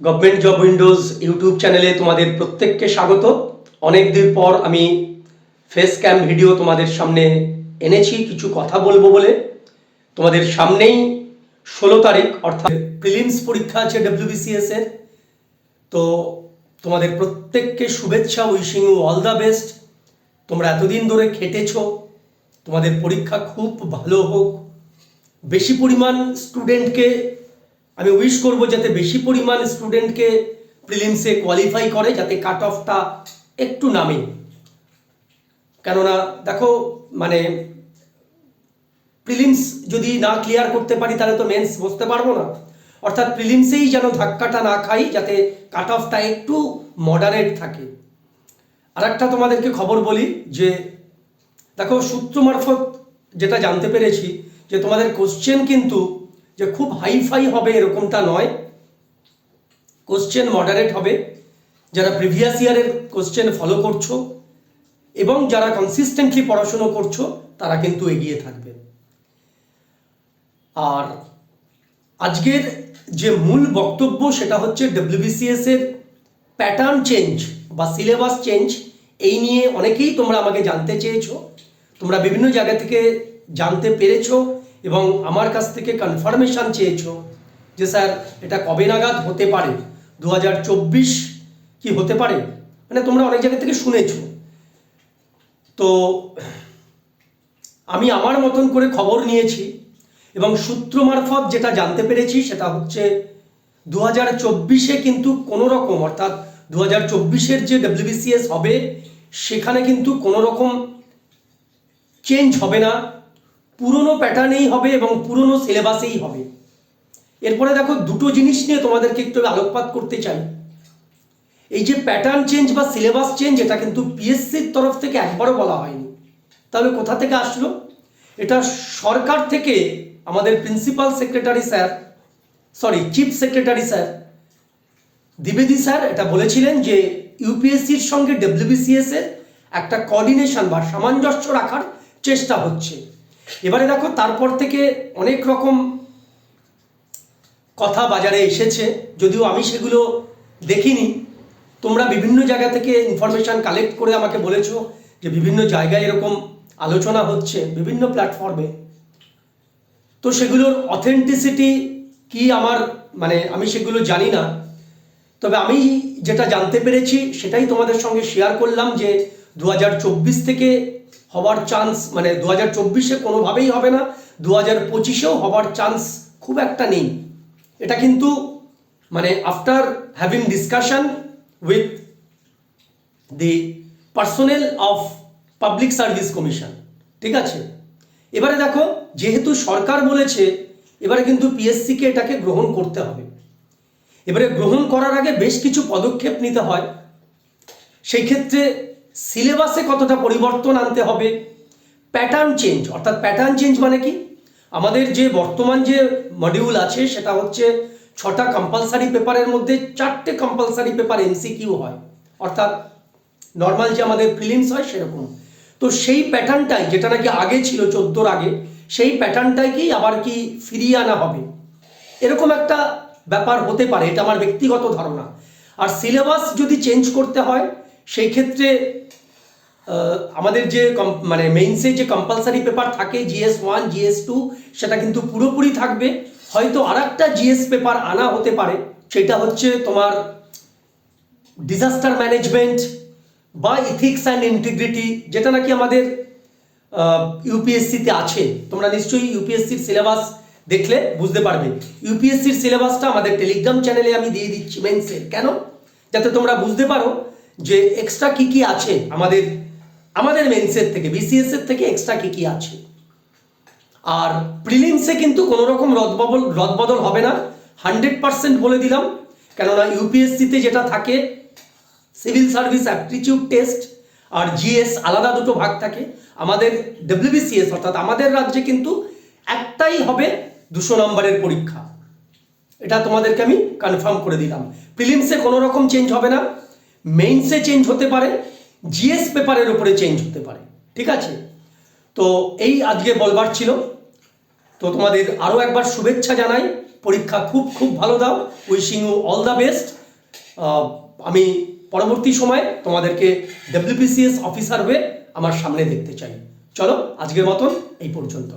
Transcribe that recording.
Government job Windows YouTube চ্যানেলে তোমাদের প্রত্যেককে স্বাগত। অনেক দিন পর আমি ফেস ক্যাম ভিডিও তোমাদের সামনে এনেছি, কিছু কথা বলব বলে। তোমাদের সামনেই ষোলো তারিখ, অর্থাৎ প্রিলিমস পরীক্ষা আছে ডব্লিউবিসিএস এর। তো তোমাদের প্রত্যেককে শুভেচ্ছা wishing you all the best তোমরা এতদিন ধরে খেটেছো, তোমাদের পরীক্ষা খুব ভালো হোক। বেশি পরিমাণ স্টুডেন্টকে আমি উইশ করব যাতে বেশি পরিমাণ স্টুডেন্টকে প্রিলিমসে কোয়ালিফাই করে, যাতে কাট অফটা একটু নামে। কেননা, দেখো মানে প্রিলিমস যদি না ক্লিয়ার করতে পারি, তাহলে তো মেন্স বসতে পারব না। অর্থাৎ প্রিলিমসেই যেন ধাক্কাটা না খাই, যাতে কাট অফটা একটু মডারেট থাকে। আর একটা তোমাদেরকে খবর বলি, যে, দেখো, সূত্র মারফত যেটা জানতে পেরেছি, যে তোমাদের কোশ্চেন কিন্তু যে খুব হাইফাই হবে এরকমটা নয়। কোশ্চেন মডারেট হবে। যারা প্রিভিয়াস ইয়ারের কোশ্চেন ফলো করছ এবং যারা কনসিস্টেন্টলি পড়াশুনো করছ, তারা কিন্তু এগিয়ে থাকবে। আর আজকের যে মূল বক্তব্য, সেটা হচ্ছে ডব্লিউবিসিএস এর প্যাটার্ন চেঞ্জ বা সিলেবাস চেঞ্জ এই নিয়ে অনেকেই তোমরা আমাকে জানতে চেয়েছো। তোমরা বিভিন্ন জায়গা থেকে জানতে পেরেছ। এবং আমার কাছ থেকে কনফার্মেশন চেয়েছো যে স্যার, এটা কবে নাগাদ হতে পারে? দু হাজার চব্বিশ কি হতে পারে? মানে তোমরা অনেক জায়গা থেকে শুনেছ। তো আমি আমার মতন করে খবর নিয়েছি এবং সূত্র মারফত যেটা জানতে পেরেছি সেটা হচ্ছে দু হাজার চব্বিশে কিন্তু কোনো রকম, অর্থাৎ দু হাজার চব্বিশের যে ডব্লিউবিসিএস হবে, সেখানে কিন্তু কোনো রকম চেঞ্জ হবে না। পুরনো প্যাটার্নেই হবে এবং পুরনো সিলেবাসেই হবে। এরপরে দেখো, দুটো জিনিস নিয়ে তোমাদেরকে একটু আলোকপাত করতে চাই। এই যে প্যাটার্ন চেঞ্জ বা সিলেবাস চেঞ্জ, এটা কিন্তু পিএসসির তরফ থেকে একবারও বলা হয়নি। তাহলে কোথা থেকে আসলো? এটা সরকার থেকে আমাদের principal secretary sir, sorry, chief secretary sir, দ্বিবেদী sir, এটা বলেছিলেন যে ইউপিএসসির সঙ্গে ডব্লিউবিসিএস এর একটা কোঅর্ডিনেশন বা সামঞ্জস্য রাখার চেষ্টা হচ্ছে। এবারে দেখো, তারপর থেকে অনেক রকম কথা বাজারে এসেছে, যদিও আমি সেগুলো দেখিনি। তোমরা বিভিন্ন জায়গা থেকে ইনফরমেশন কালেক্ট করে আমাকে বলেছ যে বিভিন্ন জায়গায় এরকম আলোচনা হচ্ছে বিভিন্ন প্ল্যাটফর্মে তো সেগুলোর অথেন্টিসিটি কি আমার মানে আমি সেগুলো জানি না। তবে আমি যেটা জানতে পেরেছি, সেটাই তোমাদের সঙ্গে শেয়ার করলাম যে দু হাজার চব্বিশ থেকে হওয়ার চান্স মানে দু হাজার চব্বিশে কোনোভাবেই হবে না দু হাজার পঁচিশেও হওয়ার চান্স খুব একটা নেই। এটা কিন্তু মানে after having discussion with the personnel of public service commission ঠিক আছে? এবারে দেখো, যেহেতু সরকার বলেছে, এবারে কিন্তু পিএসসিকে এটাকে গ্রহণ করতে হবে। এবারে গ্রহণ করার আগে বেশ কিছু পদক্ষেপ নিতে হয়। সেই ক্ষেত্রে সিলেবাসে কতটা পরিবর্তন আনতে হবে? প্যাটার্ন চেঞ্জ অর্থাৎ প্যাটার্ন চেঞ্জ মানে কি? আমাদের যে বর্তমান যে মডিউল আছে, সেটা হচ্ছে ছটা কম্পালসারি পেপারের মধ্যে চারটে কম্পালসারি পেপার এমসিকিউ হয়। অর্থাৎ নর্মাল যে আমাদের প্রিলিমস হয়, সেরকম। তো সেই প্যাটার্নটাই যেটা নাকি আগে ছিল, চোদ্দোর আগে, সেই প্যাটার্নটাকেই আবার কি ফিরিয়ে আনা হবে? এরকম একটা ব্যাপার হতে পারে, এটা আমার ব্যক্তিগত ধারণা। আর সিলেবাস যদি চেঞ্জ করতে হয় সেই ক্ষেত্রে আমাদের যে মানে মেইনসে যে কম্পালসারি পেপার থাকে জিএস ওয়ান জিএস টু সেটা কিন্তু পুরোপুরি থাকবে। হয়তো আর একটা জিএস পেপার আনা হতে পারে, সেটা হচ্ছে তোমার ডিজাস্টার ম্যানেজমেন্ট বা ইথিক্স অ্যান্ড ইন্টিগ্রিটি যেটা নাকি আমাদের ইউপিএসসিতে আছে। তোমরা নিশ্চয়ই ইউপিএসসির সিলেবাস দেখলে বুঝতে পারবে। ইউপিএসসির সিলেবাসটা আমাদের টেলিগ্রাম চ্যানেলে আমি দিয়ে দিচ্ছি মেন্সের কেন? যাতে তোমরা বুঝতে পারো যে এক্সট্রা কি কি আছে আমাদের আমাদের মেন্সের থেকে বিসিএস এর থেকে এক্সট্রা কি কি আছে? আর প্রিলিমসে কিন্তু কোনো রকম রদবদল রদবদল হবে না। হান্ড্রেড পার্সেন্ট বলে দিলাম। কেননা ইউপিএসসিতে যেটা থাকে সিভিল সার্ভিস অ্যাপটিটিউড টেস্ট আর জিএস আলাদা দুটো ভাগ থাকে। আমাদের ডব্লিউবিসিএস অর্থাৎ আমাদের রাজ্যে কিন্তু একটাই হবে দুশো নম্বরের পরীক্ষা। এটা তোমাদেরকে আমি কনফার্ম করে দিলাম। প্রিলিমসে কোনো রকম চেঞ্জ হবে না। মেইনসে চেঞ্জ হতে পারে জিএস পেপারের উপরে চেঞ্জ হতে পারে, ঠিক আছে? তো এই আজকে বলবার ছিল। তো তোমাদের আরও একবার শুভেচ্ছা জানাই। পরীক্ষা খুব খুব ভালো দাও। Wishing you all the best আমি পরবর্তী সময় তোমাদেরকে ডব্লিউপিসিএস অফিসার হয়ে আমার সামনে দেখতে চাই। চলো, আজকের মতন এই পর্যন্ত।